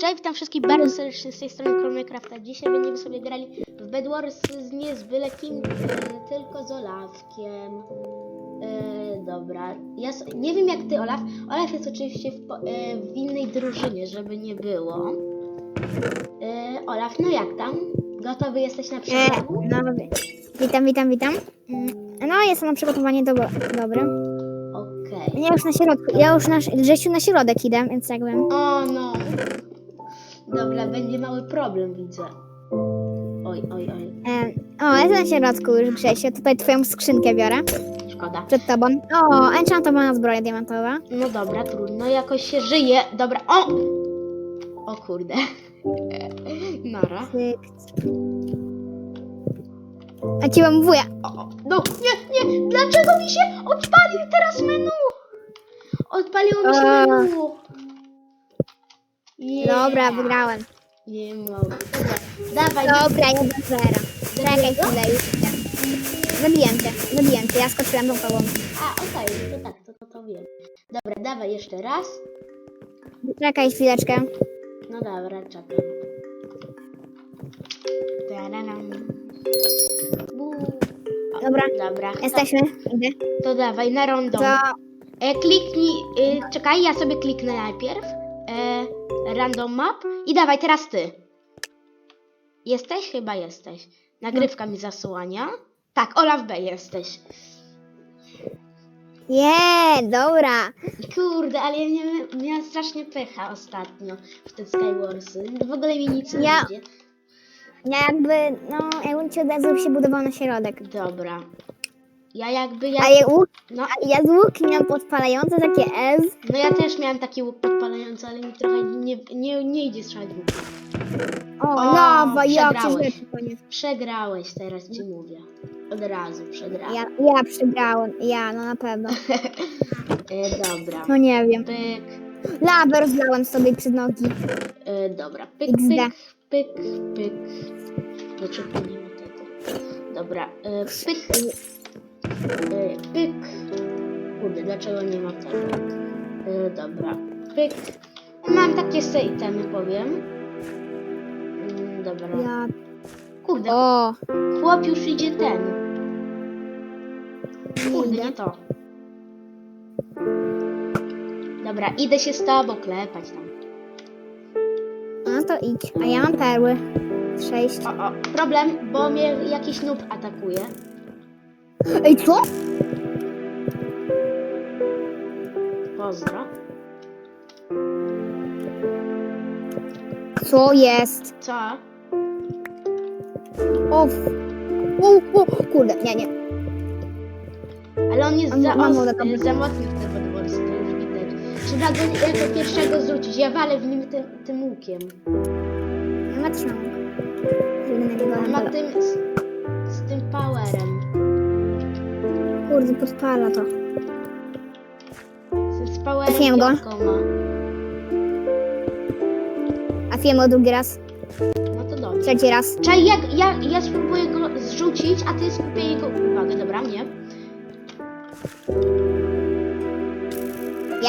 Cześć, witam wszystkich bardzo serdecznie z tej strony Chromecrafta. Dzisiaj będziemy sobie grali w Bedwars z nie z byle kim, e, tylko z Olafkiem. E, dobra, ja s- nie wiem jak ty Olaf. Olaf jest oczywiście w, e, w innej drużynie, żeby nie było. Olaf, no jak tam? Gotowy jesteś na E, przykład? no, witam, witam, witam. Mm, No, jestem na przygotowanie do dobre. Okej. Ja już na środku, ja już na, Grzesiu na środek idę, więc jakby... O no. Dobra, będzie mały problem, widzę. Oj, oj, oj. E, o, jestem na środku już, Grzesiu. Tutaj twoją skrzynkę biorę. Szkoda. Przed tobą. O, enchantowana zbroja diamentowa. No dobra, trudno, jakoś się żyje. Dobra, o! O kurde. Nara. Cyk. A ci wam wuja. O, o, no, nie, nie, dlaczego mi się odpalił teraz menu? Odpaliło mi się A. menu. Dobra, wygrałem. Nie mogę. Dobra, dawaj. Dobra, 1 zera. Czekaj chwilę, już idę. Cię, cię, ja skoczyłem tą tobą. A, okej, to tak, to, to, to wiem. Dobra, dawaj jeszcze raz. Czekaj chwileczkę. No dobra, czekam. Tararam. Bu. O, Dobra. Dobra. Jesteśmy, idę. To, to dawaj na rondo. To... E, kliknij, y, czekaj, ja sobie kliknę najpierw. E, random map i dawaj teraz ty. Jesteś? Chyba jesteś. Nagrywka mi zasłania. Tak, Olaf B jesteś. Je, dobra. Kurde, ale ja miałem, miałam strasznie pecha ostatnio w te Skywarsy. W ogóle mi nic nie Ja- idzie. Ja jakby, no, ci od razu się budował na środek. Dobra. Ja jakby ja. A ja, łuk, No, a ja z łuk miałam podpalające takie S. no ja też miałem taki łuk podpalający, ale mi trochę nie, nie, nie idzie strzelać łuk. O, O, lawa, jak się przegrałeś. Przegrałeś, teraz ci mówię. Od razu przegrałeś. Ja, ja przegrałem, ja, no na pewno. E, dobra. No nie wiem. Pyk. Lawę rozlałem sobie przed nogi. E, dobra. Pyk, pyk, pyk, pyk. Dlaczego nie ma tego? Dobra. E, pyk. E, pyk. Kurde, dlaczego nie ma tego? E, dobra. Pyk. Mam takie se itemy, powiem. Mm, Dobra. Ja, Kurde, o, chłop już idzie ten. Kurde, nie to. Dobra, idę się z tobą klepać tam. no to idź. A ja mam perły. Sześć. O, o, problem, bo mnie jakiś noob atakuje. Ej, co? Pozdro. Co jest? Co? O, f- o, o, kurde, nie, nie. Ale on jest za, ma os- wodę tam. za mocny w te podworsy, to już widać. Trzeba go jako pierwszego zrzucić. Ja walę w nim tym, tym łukiem. Ja ma trzymam. Żeby na niego ma tym, z, z tym powerem. Kurde, podpala to. Trafiłem go. A film drugi raz, No to dobrze. trzeci raz. Czekaj, ja, ja, ja spróbuję go zrzucić, a ty skupię jego uwagę, dobra? Nie?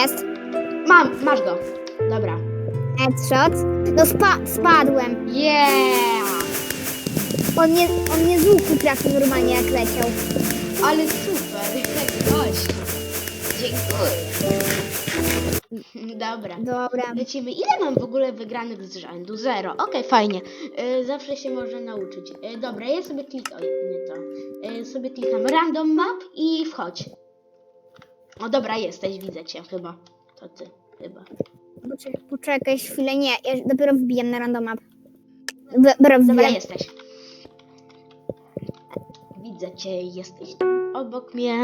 Jest. Mam, masz go. Dobra. Headshot. No spa spadłem. Yeah! On nie, on nie z łuku trafił normalnie jak leciał. Ale gość. Dziękuję. Dobra. Dobra. Lecimy. Ile mam w ogóle wygranych z rzędu? Zero. Okej, fajnie. Y, zawsze się można nauczyć. Y, dobra, ja sobie klikam. Nie to. Y, sobie klikam random map i wchodź. O dobra, jesteś, widzę cię chyba. To ty, chyba. Poczekaj, poczekaj chwilę, nie, ja dopiero wbijam na random map. Dopiero Dobra, wbijam. jesteś. Widzę cię, jesteś tu obok mnie.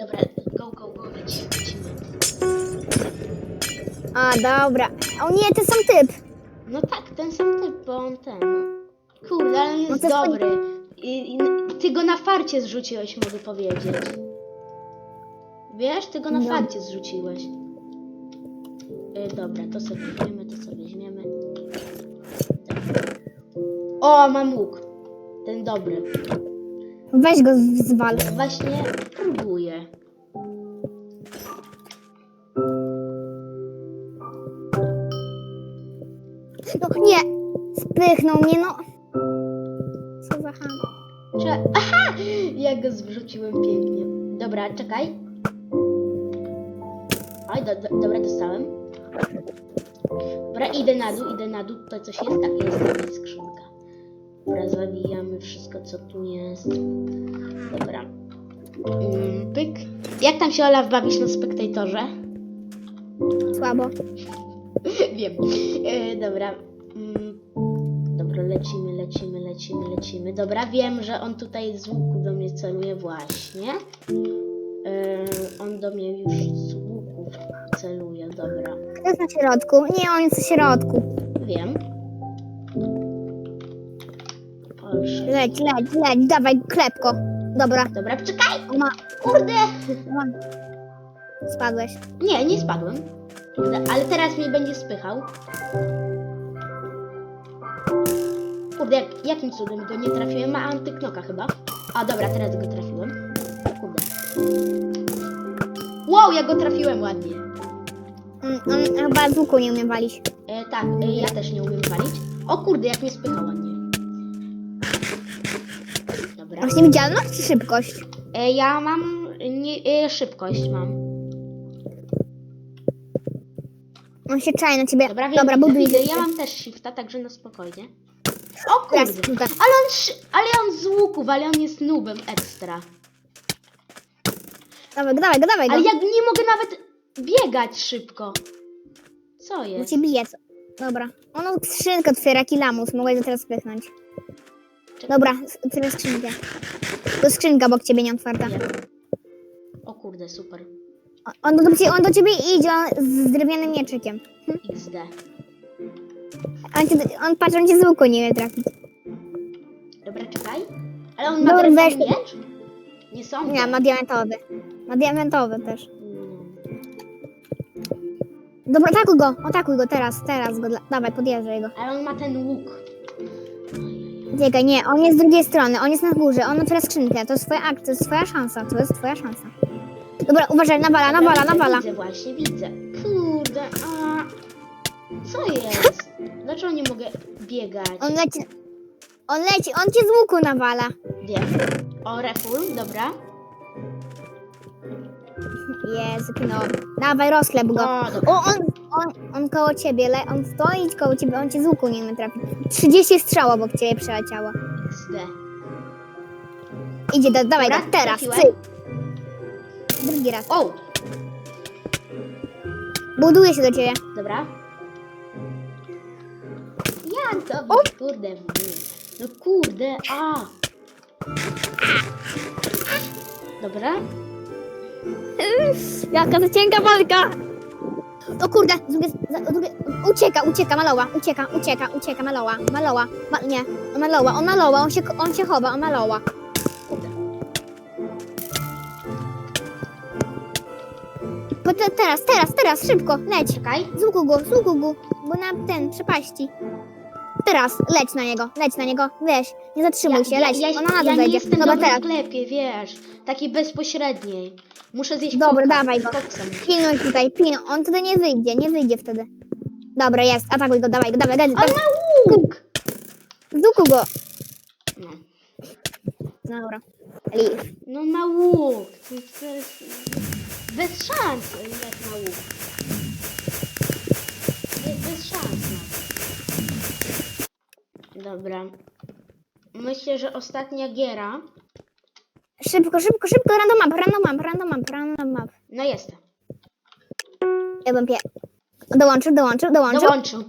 Dobra, go, go, go, lecimy. lecimy. A, dobra. O nie, to sam typ. No tak, ten sam typ, bo on ten. Kurde, ale on jest No to jest dobry. I, i, ty go na farcie zrzuciłeś, mogę powiedzieć. Wiesz, ty go na No. farcie zrzuciłeś. Y, dobra, to sobie weźmiemy, to sobie weźmiemy. Tak. O, mam łuk. Ten dobry. Weź go z- zwal. Właśnie próbuję. No nie! Spychnął mnie, no. Co za ham. Cze- Aha! Ja go zwróciłem pięknie. Dobra, czekaj. Oj, do, do, dobra, dostałem. Dobra, idę na dół, idę na dół. Tutaj coś jest? Tak, jest skrzynka. Zawijamy wszystko, co tu jest. Dobra. Mm, pyk. Jak tam się Olaf bawisz na spektatorze? Słabo. Wiem. E, dobra. Mm, dobra, lecimy, lecimy, lecimy, lecimy. Dobra, wiem, że on tutaj z łuku do mnie celuje właśnie. E, on do mnie już z łuku celuje, dobra. Kto jest na środku? Nie, on jest w środku. Wiem. Leć, leć, leć, dawaj, klepko. Dobra, Dobra, czekaj! on ma, Kurde! on. Spadłeś. Nie, nie spadłem. Kurde, Ale teraz mnie będzie spychał. Kurde, jak, jakim cudem go nie trafiłem? Ma antyknoka chyba. A dobra, teraz go trafiłem. Kurde. Wow, ja go trafiłem ładnie. Mm, On chyba z łuku nie umie walić. E, tak, e, ja też nie umiem walić. O kurde, jak mnie spychał Dobra. Masz niewidzialność czy szybkość? E, ja mam nie, e, szybkość mam. On się czai na ciebie. Dobra, wiem, Dobra buduj. widzę. Ja mam też shifta, także na spokojnie. O Teraz, kurde. Ale on, szy- ale on z łuków, ale on jest nubem ekstra. Dawaj go, dawaj go, dawaj go. Ale ja nie mogę nawet biegać szybko. Co Bo jest? cię bije. co? Dobra. On skrzynkę otwiera, kilamus. Mogę go teraz spychnąć. Dobra, otwieraj skrzynkę. To skrzynka obok ciebie nie otwarta. O kurde, super. O- On do, ciebie, on do ciebie idzie on z drewnianym mieczykiem. XD. On, cię, on patrz, on cię z łuku nie wie trafić. Dobra, czekaj. Ale on ma Dobra, weź- miecz? Nie sądzę. Nie, ma diamentowy. Ma diamentowy też. Mm. Dobra, atakuj go, atakuj go teraz, teraz go. Dla... Dawaj, podjeżdżaj go. Ale on ma ten łuk. Czekaj, nie, on jest z drugiej strony, on jest na górze, on otwiera skrzynkę. To jest twoja akcja, to jest twoja szansa, to jest twoja szansa. Dobra, uważaj, nawala, nawala, nawala. Widzę właśnie, widzę. Kurde, a... Co jest? Dlaczego nie mogę biegać? On leci, on leci, on cię z łuku nawala. Wiem. O, refull, dobra. Jezu, no. Dawaj, rozklep go. O, dobra. O, on, on, on koło ciebie, le, on stoi koło ciebie, on cię z łuku nie umie trafić. 30 strzał obok ciebie przeleciało. XD. Idzie, da, dawaj Dobra, go, teraz, trafiłem. cyk. Drugi raz. O, Buduje się do ciebie. dobra. Jak to? Kurde, w- no kurde, a. Dobra. Jaka to cienka walka! O kurde, z drugiej, za- drugie, ucieka, ucieka, maloła, ucieka, ucieka, ucieka, maloła, maloła, ma, nie, maloła, on maloła, on się, on się chowa, on maloła. Kurde. Po te, teraz, teraz, teraz, szybko, leć, Czekaj. z łuku go, z łuku go, bo na ten, przepaści. Teraz, leć na niego, leć na niego, weź, nie zatrzymuj się, leć, ja, ona na ja dół nie wejdzie. jestem Dobra, dobry teraz, w sklepie, wiesz. Takiej bezpośredniej. Muszę zjeść Dobra, koka. dawaj go. Koksa muszę. pilnuj tutaj, pilnuj, on wtedy nie wyjdzie, nie wyjdzie wtedy. Dobra, jest, atakuj go, dawaj go, dawaj, dawaj, On ma łuk! z łuku go. No. Dobra, leave. No ma łuk. To jest- to jest Bez szans, jak ma łuk. Bez szans. No. Dobra. Myślę, że ostatnia giera. Szybko, szybko, szybko, random map, random map, random map, random map. No jest. Ja bym pie... Dołączył, dołączył, dołączył. Dołączył.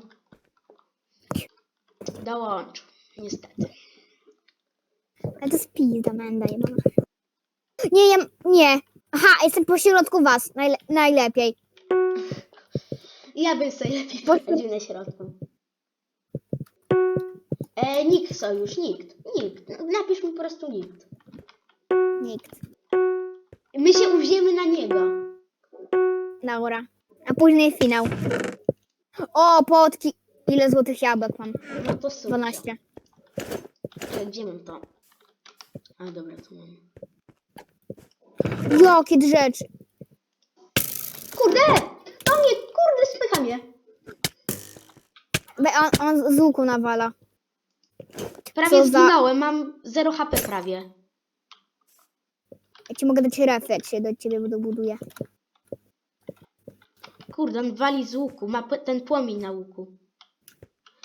Dołączył. Niestety. Ale to jest pizda, menda jebana. Nie, ja... Nie. Aha, jestem po środku was. Najle... Najlepiej. Ja bym sobie lepiej poradził na środku. E, nikt sojusz, nikt. Nikt. Napisz mi po prostu nikt. Nikt. My się uwziemy na niego. Dobra. A później finał. O, potki. Ile złotych jabłek mam? No to super. 12. Czekaj, Gdzie mam to? A dobra, tu mam. Jakie rzeczy. Kurde! To mnie, kurde, spycha mnie. Be- On, on z łuku nawala. Prawie Co za- zginąłem, mam 0 HP prawie. Ja ci mogę dać refy, jak się do ciebie dobuduję. Kurde, on wali z łuku, ma p- ten płomień na łuku.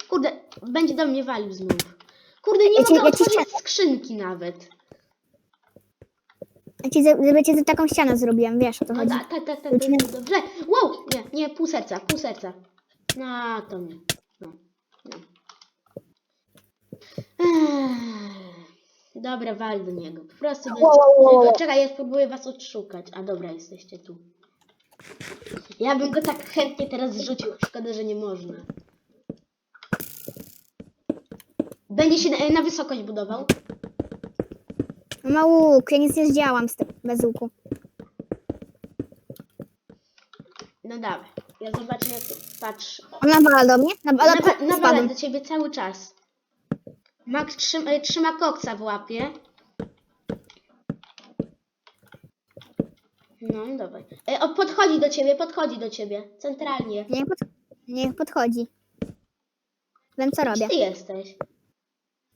Kurde, będzie do mnie walił znów. Kurde, nie Ja mogę ja otworzyć skrzynki nawet. Ja ci, za- żeby ci taką ścianę zrobiłem, wiesz o co No chodzi. tak, tak, tak, tak, dobrze. Wow, nie, nie, pół serca, pół serca. No, to nie. No, no. Ech, Dobra, wal do niego. Po prostu do niego. Czekaj, ja spróbuję was odszukać. A dobra, jesteście tu. Ja bym go tak chętnie teraz zrzucił. Szkoda, że nie można. Będzie się na, na wysokość budował. Ma łuk, ja nic nie zdziałam z tym, bez łuku. No dawaj. Ja zobaczę jak to patrz. On nawala do mnie? Nawa- Nawala spadłem. do ciebie cały czas. Max trzyma, e, trzyma koksa w łapie. No dawaj. E, o, podchodzi do ciebie, podchodzi do ciebie. Centralnie. Niech, pod, niech podchodzi. Wiem co robię. Gdzie ty jesteś?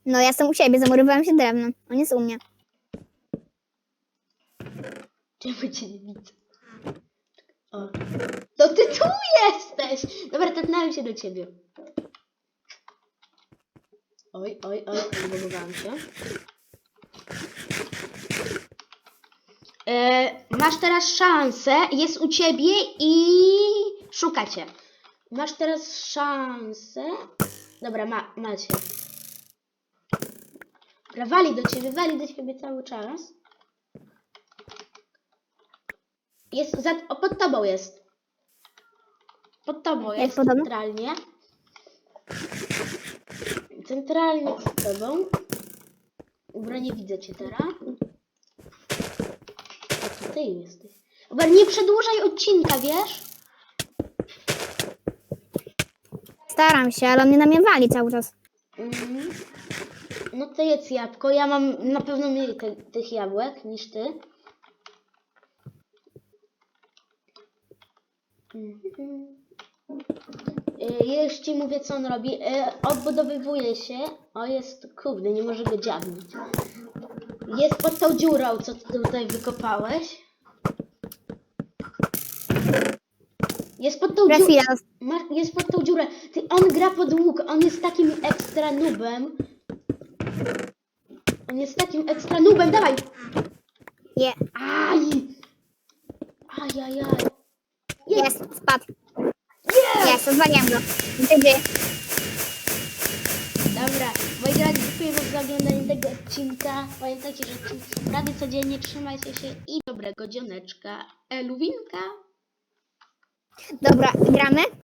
No ja jestem u siebie, zamurowałem się drewnem. On jest u mnie. Czemu cię nie widzę? O. To ty tu jesteś! Dobra, tepnąłem się do ciebie. Oj, oj, oj, zbudowałam się. E, masz teraz szansę, jest u ciebie i szuka cię. Masz teraz szansę. Dobra, ma, macie. Dobra, wali do ciebie, wali do ciebie cały czas. Jest za, o, pod tobą jest. Pod tobą jest podobno? centralnie. Centralnie pod tobą. Dobra, nie widzę cię teraz. A to ty jesteś. Dobra, nie przedłużaj odcinka, wiesz? Staram się, ale on mnie na mnie wali cały czas. Mhm. No to jedz jabłko. Ja mam na pewno mniej te, tych jabłek niż ty. Mhm. Y, Już ci mówię, co on robi. Y, Odbudowywuje się. O, jest kurde, nie może go dziabnąć. Jest pod tą dziurą, co ty tutaj wykopałeś. Jest pod tą. Ma, jest pod tą dziurę. Ty, on gra pod łuk. On jest takim ekstra nubem. On jest takim ekstra nubem. Dawaj. Je, Aj. Ajajaj. jest, spadł. Jest, odwaliłem go. Gdyby. Dobra, moi drodzy, dziękuję wam za oglądanie tego odcinka. Pamiętajcie, że odcinki są prawie codziennie. Trzymajcie się i dobrego dzioneczka. Eluwinka. Dobra, gramy?